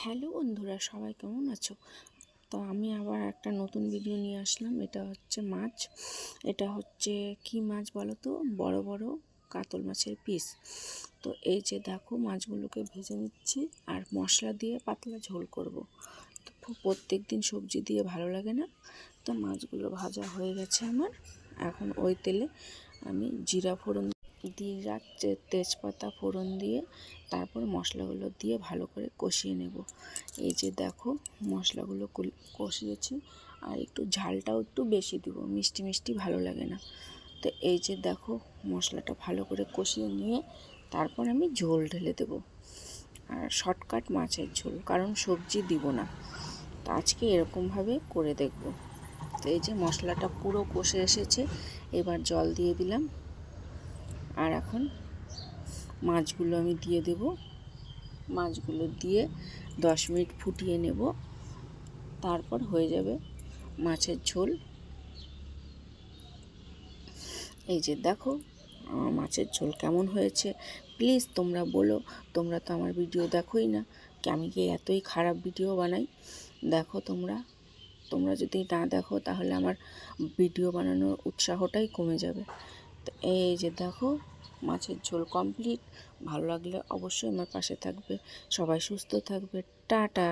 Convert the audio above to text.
Hello বন্ধুরা, সবাই কেমন আছো? তো আমি আবার একটা নতুন ভিডিও নিয়ে আসলাম। এটা হচ্ছে মাছ। এটা হচ্ছে কি মাছ বলো তো? বড় বড় কাতল মাছের পিস তো এই যে দেখো, মাছগুলোকে ভেজে নিচ্ছি আর মশলা দিয়ে পাতলা ঝোল করব। তো প্রত্যেক দিন সবজি দিয়ে ভালো লাগে না। তো মাছগুলো ভাজা হয়ে গেছে আমার। এখন ওই তেলে আমি জিরা ফোড়ন দিয়ে তেজপাতা ফোড়ন দিয়ে তারপর মশলাগুলো দিয়ে ভালো করে কষিয়ে নেব। এই যে দেখো মশলাগুলো কষিয়েছি আর একটু ঝালটাও একটু বেশি দিব, মিষ্টি মিষ্টি ভালো লাগে না। তো এই যে দেখো মশলাটা ভালো করে কষিয়ে নিয়ে তারপর আমি ঝোল ঢেলে দেব। আর শর্টকাট মাছের ঝোল, কারণ সবজি দিব না। তো আজকে এরকমভাবে করে দেখব। তো এই যে মশলাটা পুরো কষে এসেছে, এবার জল দিয়ে দিলাম। আর এখন মাছগুলো আমি দিয়ে দেব। মাছগুলো দিয়ে দশ মিনিট ফুটিয়ে নেব। তারপর হয়ে যাবে মাছের ঝোল। এই যে দেখো, আমার মাছের ঝোল কেমন হয়েছে। প্লিজ তোমরা বলো, তোমরা তো আমার ভিডিও দেখোই না। আমি কি এতই খারাপ ভিডিও বানাই? দেখো তোমরা তোমরা যদি না দেখো তাহলে আমার ভিডিও বানানোর উৎসাহটাই কমে যাবে। তো এই যে দেখো, মাছের ঝোল কমপ্লিট ভালো লাগলে অবশ্যই আমার পাশে থাকবে। সবাই সুস্থ থাকবে। টাটা!